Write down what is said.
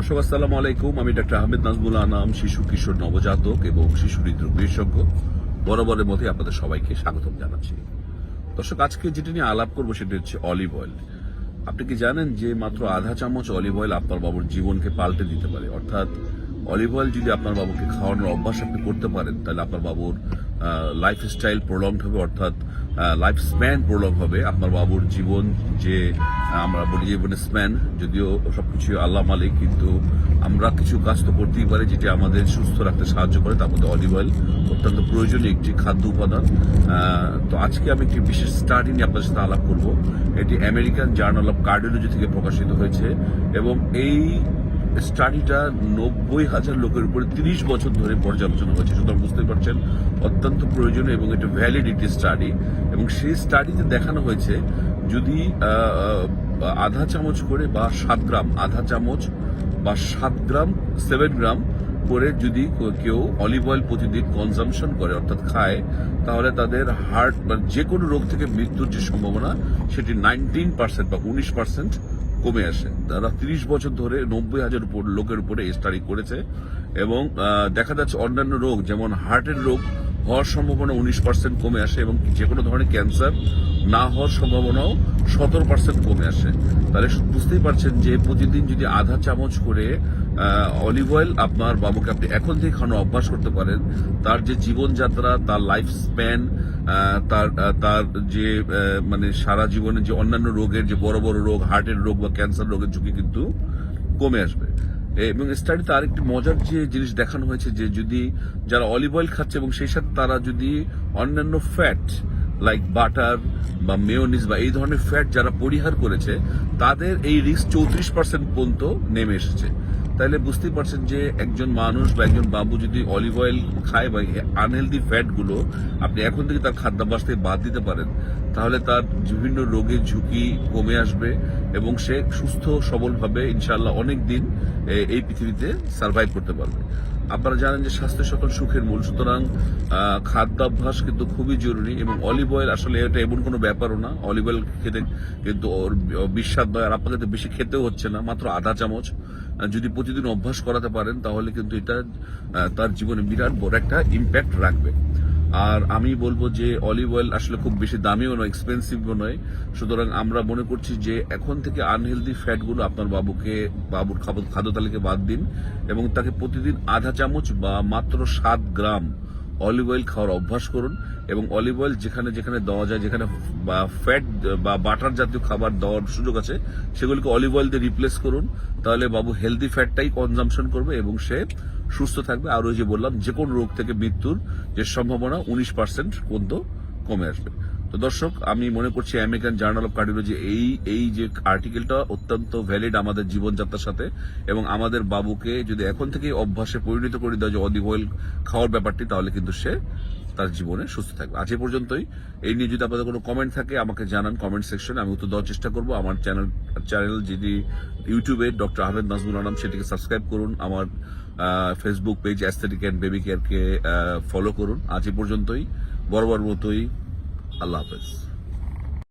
দর্শক, আসসালামু আলাইকুম। আমি ডাক্তার আহমেদ নাজমুল আনাম শিশু কিশোর নবজাতক এবং শিশু হৃদরোগ বিশেষজ্ঞ। বরাবরের মধ্যে আপনাদের সবাইকে স্বাগতম জানাচ্ছি। দর্শক, আজকে যেটা নিয়ে আলাপ করব সেটা হচ্ছে অলিভ অয়েল। আপনি কি জানেন যে মাত্র আধা চামচ অলিভ অয়েল আপনার বাবুর জীবনকে পাল্টে দিতে পারে? অর্থাৎ অলিভ অয়েল যদি আপনার বাবুকে খাওয়ানোর অভ্যাস আপনি করতে পারেন, তাহলে আপনার বাবুর লাইফ স্টাইল প্রলংড হবে, অর্থাৎ লাইফ স্প্যান প্রলং হবে। আপনার বাবুর জীবন যে আমরা বলি জীবনে স্প্যান যদিও সবকিছু আল্লাহ মালিক, কিন্তু আমরা কিছু কাজ তো করতেই পারি যেটি আমাদের সুস্থ রাখতে সাহায্য করে। তার মধ্যে অলিভ অয়েল অত্যন্ত প্রয়োজনীয় একটি খাদ্য উপাদান। তো আজকে আমি একটি বিশেষ স্টাডি নিয়ে আপনাদের সাথে আলাপ করব। এটি আমেরিকান জার্নাল অফ কার্ডিওলজি থেকে প্রকাশিত হয়েছে এবং এই স্টাডিটা নব্বই হাজার লোকের উপরে তিরিশ বছর ধরে পর্যালোচনা হয়েছে সুতরাং বুঝতে পারছেন, অত্যন্ত প্রয়োজনীয় এবং এটা ভ্যালিডিটি স্টাডি এবং সেই স্টাডিতে দেখানো হয়েছে, যদি আধা চামচ করে বা সাত গ্রাম, আধা চামচ বা সাত গ্রাম সেভেন গ্রাম করে যদি কেউ অলিভ অয়েল প্রতিদিন কনজামশন করে, অর্থাৎ খায়, তাহলে তাদের হার্ট বা যে কোনো রোগ থেকে মৃত্যুর যে সম্ভাবনা, সেটি নাইনটিন পার্সেন্ট বা উনিশ পার্সেন্ট কমে আসে। তারা তিরিশ বছর ধরে নব্বই হাজার লোকের উপরে স্টাডি করেছে এবং দেখা যাচ্ছে অন্যান্য রোগ, যেমন হার্টের রোগ হওয়ার সম্ভাবনা উনিশ পার্সেন্ট কমে আসে এবং যে কোনো ধরনের ক্যান্সার না হওয়ার সম্ভাবনাও সতেরো পার্সেন্ট কমে আসে। তাহলে বুঝতেই পারছেন যে প্রতিদিন যদি আধা চামচ করে অলিভ অয়েল আপনার বাবুকে আপনি এখন থেকে খানো অভ্যাস করতে পারেন, তার যে জীবনযাত্রা, তার লাইফ স্প্যান তার তার যে মানে সারা জীবনে যে অন্যান্য রোগের যে বড় বড় রোগ হার্টের রোগ বা ক্যান্সার রোগের ঝুঁকি কিন্তু কমে আসবে। এবং স্টাডিতে আরেকটি মজার যে জিনিস দেখানো হয়েছে, যে যদি যারা অলিভ অয়েল খাচ্ছে এবং সেই সাথে তারা যদি অন্যান্য ফ্যাট লাইক বাটার বা মেয়নিস বা এই ধরনের ফ্যাট যারা পরিহার করেছে, তাদের এই রিস্ক চৌত্রিশ পার্সেন্ট পর্যন্ত নেমে এসেছে। তাহলে বুঝতে পারছেন যে একজন মানুষ বা একজন বাবু যদি অলিভ অয়েল খায় বা আনহেলদি ফ্যাটগুলো আপনি এখন থেকে তার খাদ্যাভ্যাস থেকে বাদ দিতে পারেন, তাহলে তার বিভিন্ন রোগের ঝুঁকি কমে আসবে এবং সে সুস্থ সবলভাবে ইনশাল্লাহ অনেক দিন এই পৃথিবীতে সার্ভাইভ করতে পারবে। আপনারা জানেন যে স্বাস্থ্য সকল সুখের মূল। সুতরাং খাদ্যাভ্যাস কিন্তু খুবই জরুরি এবং অলিভ অয়েল আসলে এটা এমন কোনো ব্যাপারও না। অলিভ অয়েল খেতে কিন্তু বিস্বাদ নয় আর আপনাকে বেশি খেতেও হচ্ছে না, মাত্র আধা চামচ। যদি প্রতিদিন অভ্যাস করাতে পারেন তাহলে কিন্তু এটা তার জীবনে বিরাট বড় একটা ইম্প্যাক্ট রাখবে। আর আমি বলব যে অলিভ অয়েল আসলে খুব বেশি দামিও নয় এক্সপেন্সিভও নয়। সুতরাং আমরা মনে করছি যে এখন থেকে আনহেলদি ফ্যাটগুলো আপনার বাবুকে, বাবুর খাদ্য তালিকা বাদ দিন এবং তাকে প্রতিদিন আধা চামচ বা মাত্র সাত গ্রাম অলিভ অয়েল খাওয়ার অভ্যাস করুন এবং অলিভ অয়েল যেখানে যেখানে দেওয়া যায়, যেখানে বা ফ্যাট বা বাটার জাতীয় খাবার দেওয়ার সুযোগ আছে, সেগুলিকে অলিভ অয়েল দিয়ে রিপ্লেস করুন। তাহলে বাবু হেলদি ফ্যাটটাই কনজামশন করবে এবং সে সুস্থ থাকবে। আর ওই যে বললাম, যে কোনো রোগ থেকে মৃত্যুর যে সম্ভাবনা, উনিশ পার্সেন্ট পর্যন্ত কমে আসবে। তো দর্শক, আমি মনে করছি আমেরিকান জার্নাল অফ কার্ডিওলজি এই এই যে আর্টিকেলটা অত্যন্ত ভ্যালিড আমাদের জীবনযাত্রার সাথে এবং আমাদের বাবুকে যদি এখন থেকে অভ্যাসে পরিণত করে দেওয়া যে অলিভ অয়েল খাওয়ার ব্যাপারটি, তাহলে কিন্তু সে তার জীবনে সুস্থ থাকবে। আজ এ পর্যন্তই। এই নিয়ে যদি আপনাদের কোনো কমেন্ট থাকে, আমাকে জানান কমেন্ট সেকশনে আমি উত্তর দেওয়ার চেষ্টা করব। আমার চ্যানেল চ্যানেল যদি ইউটিউবে ডক্টর আহমেদ নাজমুল আনাম, সেটিকে সাবস্ক্রাইব করুন। আমার Facebook page aesthetic and baby কেয়ারকে follow করুন। আজ এ পর্যন্তই। বরাবর মতোই। আল্লাহ হাফেজ।